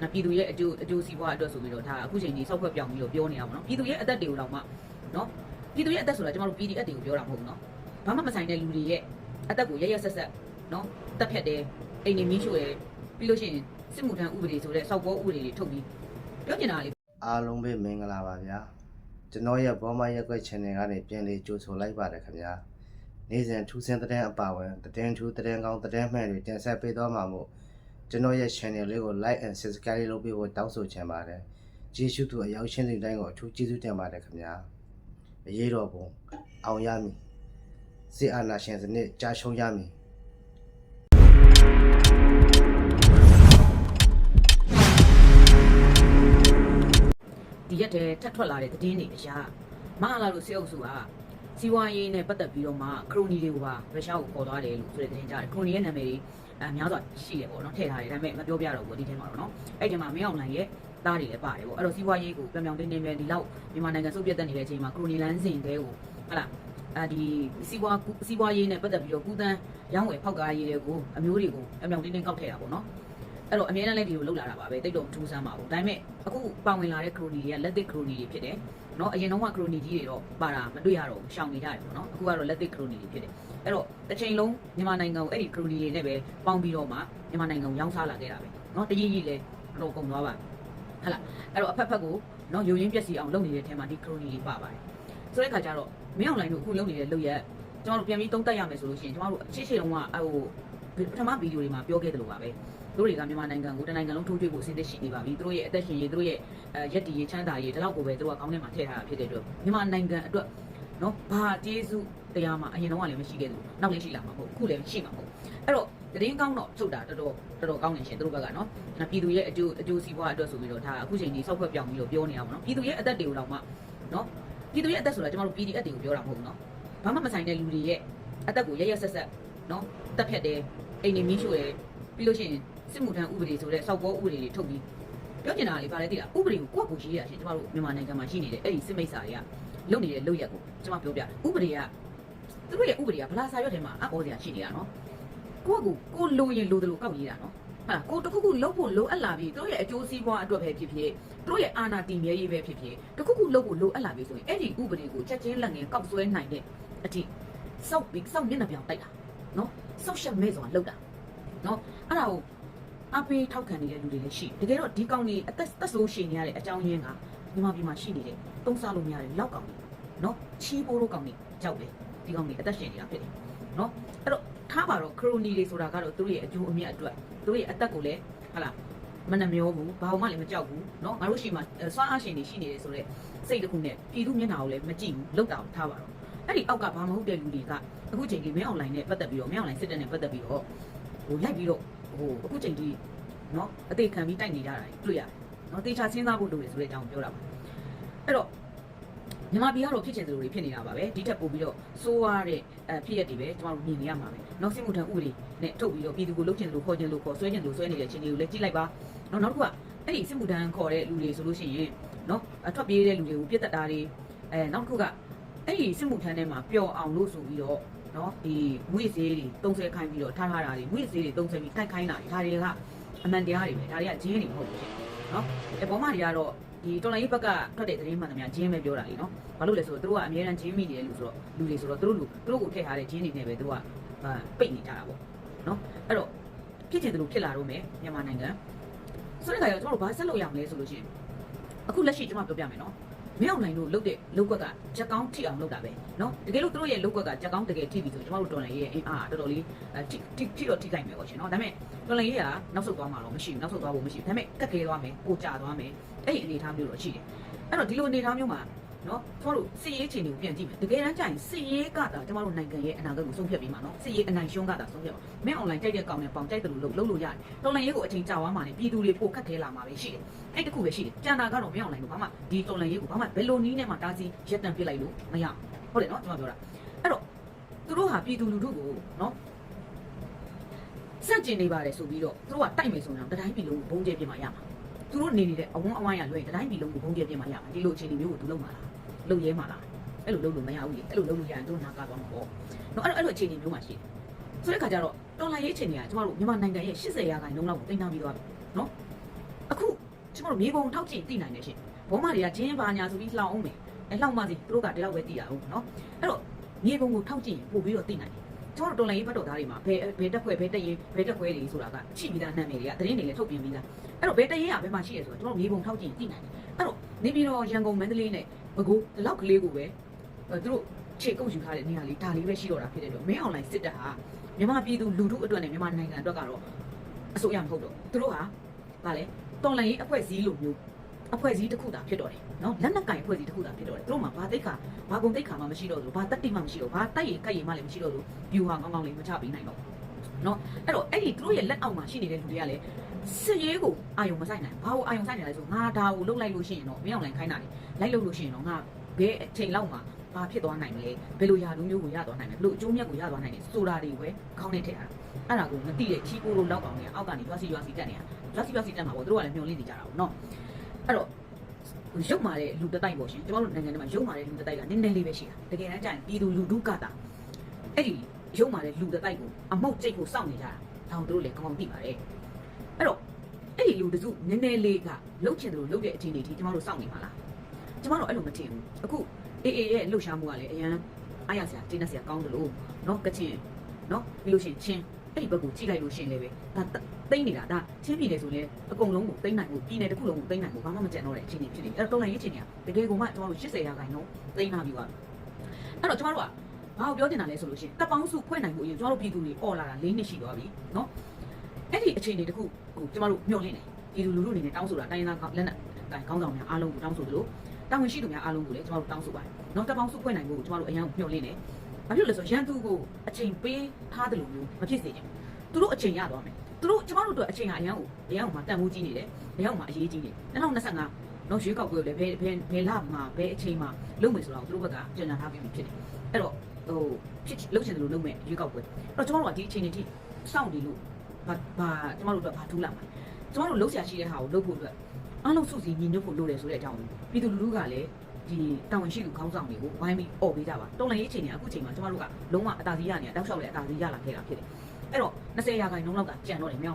ဒါပြည်သူရဲ့အကျိုးအကျိုးစီးပွားအတွက်ဆိုပြီးတော့ဒါအခုချိန်ကြီးစောက်ခွက်ပြောင်းပြီးတော့ပြောနေတာပေါ့နော်ပြည်သူရဲ့အသက်တွေကိုတော့မှနော်ပြည်သူရဲ့အသက်ဆိုတာကျမတို့ PDF တွေကိုပြောတာမဟုတ်ဘူးနော်ဘာမှမဆိုင်တဲ့လူတွေရဲ့အသက်ကိုရရဆက်ဆက်နော်တက်ဖြတ်တယ်အိမ်နေမီးရှို့တယ်ပြီးလို့ရှိရင်စစ်မှုထမ်းဥပဒေဆိုတဲ့စောက်ပေါ်ဥပဒေတွေထုတ်ပြီးပြောချင်တာလေအားလုံးပဲမင်္ဂလာပါဗျာကျွန်တော်ရဲ့ဘောမရက်ွက် channel ကနေပြန်လေးကြိုဆိုလိုက်ပါတယ်ခင်ဗျာနေ့စဉ်ထူးဆန်းတဲ့အပါဝင်တဲ့ထူးတဲ့ကောင်းတဲ့မှန်တွေတင်ဆက်ပေးသွားမှာမို့ ကျွန်တော်ရဲ့ channel လေးကို like and subscribe လုပ်ပေးဖို့တောင်းဆိုချင်ပါတယ်ကျေးဇူးသူအရောက်ချင်းတွေတိုင်းကိုအထူးကျေးဇူးတင်ပါတယ်ခင်ဗျာအရေးတော်ပုံအောင်ရမည်စစ်အာဏာရှင်စနစ်ကြာရှုံးရမည်ဒီရက်တည်းထပ်ထွက်လာတဲ့သတင်းတွေအရာမဟာလာလို့စေအုပ်စုက စီးပွားရေးနဲ့ပတ်သက်ပြီးတော့မှခရိုနီတွေကိုပါရုရှားကိုခေါ်သွားတယ်လို့ဆိုတဲ့သတင်းကြားတယ်ခရိုနီရဲ့နာမည်တွေအများစွာရှိတယ်ပေါ့နော်ထည့်ထားတယ်ဒါပေမဲ့မပြောပြတော့ဘူးဒီထဲမှာတော့နော်အဲ့ဒီမှာမင်းအောင်လှိုင်ရဲ့သားတွေလည်းပါတယ်ပေါ့အဲ့တော့စီးပွားရေးကိုပြောင်ပြောင်တင်းတင်းပဲဒီလောက်မြန်မာနိုင်ငံစုပ်ပြတ်တက်နေတဲ့အချိန်မှာခရိုနီလန်းစဉ်တဲကိုဟလာအာဒီစီးပွားစီးပွားရေးနဲ့ပတ်သက်ပြီးတော့ကုသန်းရောင်းဝယ်ဖောက်ကားရေးတွေကိုအမျိုးတွေကိုပြောင်ပြောင်တင်းတင်းကောက်ထည့်တာပေါ့နော်အဲ့တော့အများနဲ့လည်းဒီလိုလောက်လာတာပါပဲတိတ်တော့မထူးဆန်းပါဘူးဒါပေမဲ့အခုပါဝင်လာတဲ့ခရိုနီတွေကလက်သစ်ခရိုနီတွေဖြစ်တယ် เนาะအရင်တော့ကခရိုနီကြီးတွေတော့ပါတာမတွေ့ရတော့ဘူးရှောင်နေကြတယ်ပေါ့နော်အခုကတော့လက်သစ်ခရိုနီတွေဖြစ်တယ်အဲ့တော့တစ်ချိန်လုံးမြန်မာနိုင်ငံကိုအဲ့ဒီခရိုနီတွေနဲ့ပဲပေါင်းပြီးတော့မှမြန်မာနိုင်ငံကိုရောင်းစားလာခဲ့တာပဲเนาะတကြီးကြီးလည်းတော့ကုန်သွားပါဟဟလားအဲ့တော့အဖက်ဖက်ကိုเนาะယုံရင်းပြက်စီအောင်လုပ်နေတဲ့ထဲမှာဒီခရိုနီတွေပါပါတယ်ဆိုတဲ့ခါကျတော့မင်းအောင်လိုင်းတို့အခုလုပ်နေတဲ့လုပ်ရက်ကျွန်တော်တို့ပြန်ပြီးသုံးသပ်ရမယ်ဆိုလို့ရှိရင်ကျွန်တော်တို့ရှေ့ရှေ့တုန်းကဟိုပထမဗီဒီယိုတွေမှာပြောခဲ့တယ်လို့ပါပဲ သူ တို့တွေကမြန်မာနိုင်ငံကိုတနိုင်ငံလုံးထိုးထွေးဖို့အဆင်သင့်ရှိနေပါပြီသူတို့ရဲ့အသက်ရှင်ရေးသူတို့ရဲ့အဲရက်တီရေးချမ်းသာရေးဒီလောက်ကိုပဲသူတို့ကကောင်းထဲမှာထည့်ထားတာဖြစ်တဲ့အတွက်မြန်မာနိုင်ငံအတွက်နော်ဘာကျေးဇူးတရားမှအရင်တော့ကလည်းမရှိခဲ့ဘူးနောက်လည်းရှိလာမှာမဟုတ်အခုလည်းရှိမှာမဟုတ်အဲ့တော့တရင်ကောင်းတော့ထုတ်တာတော်တော်တော်တော်ကောင်းနေရှင်သူတို့ဘက်ကနော်ပြည်သူရဲ့အကျိုးအကျိုးစီးပွားအတွက်ဆိုပြီးတော့ဒါအခုချိန်ကြီးစောက်ခွက်ပြောင်းပြီးတော့ပြောနေတာပေါ့နော်ပြည်သူရဲ့အသက်တွေကိုတော့မှနော်ပြည်သူရဲ့အသက်ဆိုတာကျမတို့ PDF တွေကိုပြောတာမဟုတ်ဘူးနော်ဘာမှမဆိုင်တဲ့လူတွေရဲ့အသက်ကိုရရဆက်ဆက်နော်တက်ဖြတ်တယ်အိမ်နေမီးရှို့တယ်ပြီးလို့ရှိရင် စစ်မှုထမ်းဥပဒေဆိုတဲ့စောက်ပေါ်ဥပဒေတွေထုတ်ပြီးပြောချင်တာလေပါလေတိလားဥပဒေကိုကိုယ့်ကိုရေးရရှင်ကျမတို့မြန်မာနိုင်ငံမှာရှိနေတဲ့အဲ့ဒီစစ်မိတ်စာတွေကလုပ်နေတဲ့လုပ်ရက်ကိုကျမပြောပြဥပဒေကသူတို့ရဲ့ဥပဒေကဗလာစာရွက်ထဲမှာအအောစရာရှိနေတာနော်ကိုယ့်ကိုကိုလိုရင်လိုတယ်လို့ကောက်ရေးတာနော်ဟာကိုတခုခုလုပ်ဖို့လိုအပ်လာပြီသူတို့ရဲ့အကျိုးစီးပွားအတွက်ပဲဖြစ်ဖြစ်သူတို့ရဲ့အာဏာတည်မြဲရေးပဲဖြစ်ဖြစ်တခုခုလုပ်ဖို့လိုအပ်လာပြီဆိုရင်အဲ့ဒီဥပဒေကိုချက်ချင်းလက်ငယ်ကောက်ဆွဲနိုင်တဲ့အထိစောက်ပြီးစောက်မျက်နှာပြောင်တိုက်တာနော်စောက်ရှက်မဲ့ဆိုတာလောက်တာနော်အဲ့ဒါကို အပေးထောက်ခံနေတဲ့လူတွေလည်းရှိတယ်တကယ်တော့ဒီကောင်တွေအသက်သက်ဆိုးရှင်နေရတဲ့အကြောင်းရင်းကမြန်မာပြည်မှာရှိနေတဲ့သုံးစားလို့မရတဲ့လောက်ကောင်တွေနော်ချီးပိုးလို့ကောင်တွေကြောက်တယ်ဒီကောင်တွေအသက်ရှင်နေတာဖြစ်တယ်နော်အဲ့တော့ထားပါတော့ခရိုနီတွေဆိုတာကတော့သူတို့ရဲ့အကျိုးအမြတ်အတွက်သူတို့ရဲ့အသက်ကိုလည်းဟာလာမနှမျောဘူးဘာမှလည်းမကြောက်ဘူးเนาะငါတို့ရှိမှစွမ်းအားရှင်တွေရှိနေတယ်ဆိုတော့စိတ်တစ်ခုနဲ့ပြည်သူမျက်နှာကိုလည်းမကြည့်ဘူးလောက်တာကိုထားပါတော့အဲ့ဒီအောက်ကဘာမဟုတ်တဲ့လူတွေကအခုချိန်ကြီးမင်းအွန်လိုင်းနဲ့ပတ်သက်ပြီးတော့မင်းအွန်လိုင်းစစ်တပ်နဲ့ပတ်သက်ပြီးတော့ဟိုလိုက်ပြီးတော့ ဟိုအခုချိန်ကြီးနော်အသေးခံပြီးတိုက်နေကြတာတွေ့ရတယ်နော်တေချာစဉ်းစားဖို့လိုတယ်ဆိုတဲ့အကြောင်းပြောတာပါအဲ့တော့မြန်မာပြည်ကတော့ဖြစ်ချင်သလိုတွေဖြစ်နေတာပါပဲဒီထက်ပိုပြီးတော့စိုးရတဲ့အဲဖြစ်ရက်တွေပဲကျွန်တော်တို့မြင်နေရမှာပဲနောက်စစ်မှုထမ်းဥပဒေနဲ့ထုတ်ပြီးတော့ပြည်သူကိုလုပ်ချင်သလိုခေါ်ချင်သလိုခေါ်ဆွဲချင်သလိုဆွဲနေတဲ့ချင်းတွေကိုလည်းကြည့်လိုက်ပါနော်နောက်တစ်ခုကအဲ့ဒီစစ်မှုထမ်းခေါ်တဲ့လူတွေဆိုလို့ရှိရင်နော်အထွက်ပြေးတဲ့လူတွေကိုပြစ်တက်တာတွေအဲနောက်တစ်ခုကအဲ့ဒီစစ်မှုထမ်းထဲမှာပျော်အောင်လို့ဆိုပြီးတော့ နော်ဒီငွေဈေးတွေတုံးဆဲခိုင်းပြီးတော့ထားထားတာတွေငွေဈေးတွေတုံးဆဲပြီးတိုက်ခိုင်းတာတွေဒါတွေကအမှန်တရားတွေပဲဒါတွေကဂျင်းတွေမဟုတ်ဘူးနော်အဲဘောမတွေကတော့ဒီတော်လိုင်းဘက်ကထွက်တဲ့သတင်းမှန်သမျှဂျင်းပဲပြောတာလေနော်ဘာလို့လဲဆိုတော့သူတို့ကအများရန်ဂျင်းမိနေတယ်လို့ဆိုတော့လူတွေဆိုတော့သူတို့လူသူတို့ကိုထည့်ထားတဲ့ဂျင်းတွေနဲ့ပဲသူကပိတ်နေကြတာပေါ့နော်အဲ့တော့ဖြစ်ချင်တယ်လို့ဖြစ်လာတော့မယ်မြန်မာနိုင်ငံဆိုတဲ့ခါကျတော့ကျွန်တော်တို့ဘာဆက်လုပ်ရမလဲဆိုလို့ရှိရင်အခုလက်ရှိကျွန်မပြောပြမယ်နော် မရောက်နိုင်လို့လုတ်တဲ့လုတ်ကွက်ကချက်ကောင်းထိအောင်လုတ်တာပဲနော်တကယ်လို့တို့ရဲ့လုတ်ကွက်ကချက်ကောင်းတကယ်ထိပြီဆိုကျွန်တော်တို့တော်လိုင်းရဲ့အင်အားတော်တော်လေးထိထိထိတော့ထိခိုက်မယ်ပေါ့ရှင်နော်ဒါပေမဲ့တော်လိုင်းရဲ့ကနောက်ဆုတ်သွားမှာတော့မရှိဘူးနောက်ဆုတ်သွားဖို့မရှိဘူးဒါပေမဲ့ကက်ကလေးသွားမယ်ကိုကြသွားမယ်အဲ့ဒီအနေအထားမျိုးတော့ရှိတယ်အဲ့တော့ဒီလိုအနေအထားမျိုးမှာ နော်ကျွန်တော်တို့စစ်ရေးအခြေအနေကိုပြန်ကြည့်မယ်တကယ်တမ်းကျရင်စစ်ရေးကတာကျွန်တော်တို့နိုင်ငံရဲ့အနာဂတ်ကိုဆုံးဖြတ်ပြီးမှာနော်စစ်ရေးအနိုင်ရှုံးကတာဆုံးဖြတ်ပါမင်းအွန်လိုင်းတိုက်တဲ့ကောင်နဲ့ပေါင်တိုက်တယ်လို့လုပ်လို့ရတယ်တော်လည်းရေးကိုအချိန်ကြာသွားမှာနေပြည်သူတွေပိုခက်ခဲလာမှာပဲရှိတယ်အဲ့တခုပဲရှိတယ်ကျန်တာကတော့မင်းအွန်လိုင်းကိုဘာမှဒီတော်လည်းရေးကိုဘာမှဘယ်လိုနည်းနဲ့မှတားဆီးရက်တန့်ပစ်လိုက်လို့မရဟုတ်တယ်နော်ကျွန်တော်ပြောတာအဲ့တော့သူတို့ဟာပြည်သူလူထုကိုနော်စန့်ကျင်နေပါတယ်ဆိုပြီးတော့သူတို့ကတိုက်မယ်ဆိုရင်တော့တတိုင်းပြည်လုံးကိုဘုံကျဲပြစ်မှာရမှာသူတို့နေနေတဲ့အဝန်းအဝိုင်းရလွယ်တတိုင်းပြည်လုံးကိုဘုံကျဲပြစ်မှာရမှာဒီလိုအခြေအနေမျိုးကိုသူလုပ်မှာလား လုပ်ရဲမှာလားအဲ့လိုလုပ်လို့မရဘူးလေအဲ့လိုလုပ်လို့ရရင်တို့နာကားသွားမှာပေါ့နော်အဲ့လိုအဲ့လိုအခြေအနေမျိုးမှာရှိတယ်ဆိုတဲ့ခါကျတော့တော်လိုင်းရေးအခြေအနေကကျမတို့မြန်မာနိုင်ငံရဲ့80ရာခိုင်နှုန်းလောက်ကိုတင်ထားပြီးသွားပြီနော်အခုကျမတို့မြေပုံထောက်ကြည့်သိနိုင်တယ်ရှင်ဘောမတွေကဂျင်းဘာညာဆိုပြီးလှောင်အောင်မယ်အဲလှောင်မှစီသူတို့ကဒီလောက်ပဲသိရအောင်နော်အဲ့တော့မြေပုံကိုထောက်ကြည့်ရင်ပို့ပြီးတော့သိနိုင်တယ်ကျမတို့တော်လိုင်းရေးဘတ်တော်သားတွေမှာဘယ်ဘယ်တက်ခွဲဘယ်တက်ရင်ဘယ်တက်ခွဲတွေဆိုတာကရှိပြီးသားနာမည်တွေကသတင်းတွေလည်းထုတ်ပြန်ပြီးသားအဲ့တော့ဘယ်တက်ရင်ကဘယ်မှာရှိရဆိုတော့ကျမတို့မြေပုံထောက်ကြည့်ရင်သိနိုင်တယ် အဲ့တော့နေပြည်တော်ရန်ကုန်မန္တလေးနဲ့ဘကိုးဒီလောက်ကလေးကိုပဲအဲသူတို့ခြေကုပ်ယူထားတဲ့နေရာလေးဒါလေးပဲရှိတော့တာဖြစ်တဲ့အတွက်မင်းအွန်လိုင်းစစ်တပ်ဟာမြန်မာပြည်သူလူထုအတွက်နဲ့မြန်မာနိုင်ငံအတွက်ကတော့အစိုးရမဟုတ်တော့သူတို့ဟာဗာလဲတော်လိုင်းရေးအဖွဲ့အစည်းလိုမျိုးအဖွဲ့အစည်းတစ်ခုသာဖြစ်တော့တယ်နော်လက်နက်ကင်အဖွဲ့အစည်းတစ်ခုသာဖြစ်တော့တယ်သူတို့မှာဘာသိက္ခာဘာဂုံသိက္ခာမှမရှိတော့ဘူးဘာတက်တိမှမရှိတော့ဘာတိုက်ရင်ကြိုက်ရင်မှလည်းမရှိတော့ဘူး view ဟာကောင်းကောင်းလေးမချပေးနိုင်တော့ဘူးနော်အဲ့တော့အဲ့ဒီသူတို့ရဲ့လက်အောက်မှာရှိနေတဲ့လူတွေကလည်း စစ်ရေးကိုအာယုံမဆိုင်နိုင်ဘာလို့အာယုံဆိုင်နေလဲဆိုငါဒါကိုလုတ်လိုက်လို့ရှိရင်တော့မင်းအောင်လိုက်ခိုင်းတာလေလိုက်လို့လို့ရှိရင်တော့ငါဘယ်အချိန်လောက်မှာဘာဖြစ်သွားနိုင်မလဲဘယ်လိုယာလူမျိုးကိုရသွားနိုင်မလဲဘယ်လိုအကျိုးမြတ်ကိုရသွားနိုင်လဲဆိုတာတွေပဲခေါင်းနဲ့ထည့်ရတာအဲ့ဒါကိုမသိတဲ့ချီကိုလိုလောက်ကောင်တွေကအောက်ကနေရွာစီရွာစီတက်နေတာရွာစီရွာစီတက်မှာပေါ့သူတို့ကလည်းမျောလင့်နေကြတာပေါ့နော်အဲ့တော့ရုပ်မာတဲ့လူတတိုက်ပေါ့ရှင်ကျွန်တော်တို့နိုင်ငံထဲမှာရုပ်မာတဲ့လူတတိုက်ကနည်းနည်းလေးပဲရှိတာတကယ်တမ်းကျရင်ပြည်သူလူထုကတာအဲ့ဒီရုပ်မာတဲ့လူတတိုက်ကိုအမောက်ကျိတ်ကိုစောင့်နေကြတာဒါတို့လည်းကောင်းကောင်းသိပါတယ် အဲ့တော့အဲ့ဒီလူတစုနည်းနည်းလေးကလှုပ်ချင်တယ်လို့လှုပ်တဲ့အချိန်တွေဒီကျွန်တော်တို့စောင့်နေပါလားကျွန်တော်တို့အဲ့လိုမထင်ဘူးအခုအေးအေးရဲ့လှုပ်ရှားမှုကလည်းအရန်အားရစရာတင်းနေစရာကောင်းတယ်လို့နော်ကချင်နော်ပြီးလို့ရှိရင်ချင်းအဲ့ဒီဘက်ကိုကြည့်လိုက်လို့ရှိရင်လည်းပဲဒါတိမ့်နေတာဒါချင်းပြည်နယ်ဆိုလည်းအကုန်လုံးကိုတိမ့်နိုင်ဖို့ပြည်နယ်တစ်ခုလုံးကိုတိမ့်နိုင်ဖို့ဘာမှမကြံတော့တဲ့အချိန်တွေဖြစ်နေအဲ့တော့တော်လိုင်းရေးချိန်တွေကတကယ်ကိုမှကျွန်တော်တို့80ရာခိုင်နှုန်းတိမ့်လာပြီးသွားအဲ့တော့ကျွန်တော်တို့ကဘာကိုပြောတင်တာလဲဆိုလို့ရှိရင်တပ်ပေါင်းစုဖွဲ့နိုင်ဖို့အရင်ကျွန်တော်တို့ပြည်သူတွေអော်လာတာ၄နှစ်ရှိသွားပြီနော် အဲ့ဒီအခြေအနေတစ်ခုကိုကျွန်တော်တို့မျှော်လင့်တယ်ပြည်သူလူထုအနေနဲ့တောင်းဆိုတာတိုင်းရင်းသားလက်နက်တိုင်ခေါင်းဆောင်များအားလုံးကိုတောင်းဆိုသလိုတာဝန်ရှိသူများအားလုံးကိုလည်းကျွန်တော်တို့တောင်းဆိုပါတယ်နော်တပ်ပေါင်းစုဖွဲ့နိုင်ဖို့ကျွန်တော်တို့အရင်မျှော်လင့်တယ်ဘာဖြစ်လို့လဲဆိုရန်သူကိုအချိန်ပေးထားတယ်လို့မျိုးမဖြစ်စေချင်ဘူးသူတို့အချိန်ရသွားမယ်သူတို့ကျွန်တော်တို့အတွက်အချိန်ကအရင်ကိုအရင်ကမှတန်ဖိုးကြီးနေတယ်အရင်ကမှအရေးကြီးနေ2025နော်ရွေးကောက်ပွဲကိုလည်းဘယ်ဘယ်ဘယ်လမှာဘယ်အချိန်မှာလုပ်မယ်ဆိုတော့သူတို့ဘက်ကကြံနာထားပြီးဖြစ်တယ်အဲ့တော့ဟိုဖြစ်လုပ်ချင်တယ်လို့လုပ်မယ်ရွေးကောက်ပွဲအဲ့တော့ကျွန်တော်တို့ကဒီအချိန်တွေထိစောင့်နေလို့ ဘာဘာကျွန်တော်တို့အတွက်ဘာထူးလာမှာကျွန်တော်တို့လှုပ်ရှားရှိတဲ့ဟာကိုလုပ်ဖို့အတွက်အားလုံးစုစည်းညီညွတ်ဖို့လိုတယ်ဆိုတဲ့အကြောင်းပြည်သူလူထုကလည်းဒီတာဝန်ရှိသူခေါင်းဆောင်တွေကိုဝိုင်းပြီးអော်ပေးကြပါတော်လည်းရေးချိန်နေအခုချိန်မှာကျွန်တော်တို့ကလုံးဝအသာစီးရနေတာတောက်လျှောက်လည်းအသာစီးရလာခဲ့တာဖြစ်တယ်အဲ့တော့20ရာခိုင်နှုန်းလောက်ကကြံတော့တယ်မြောက်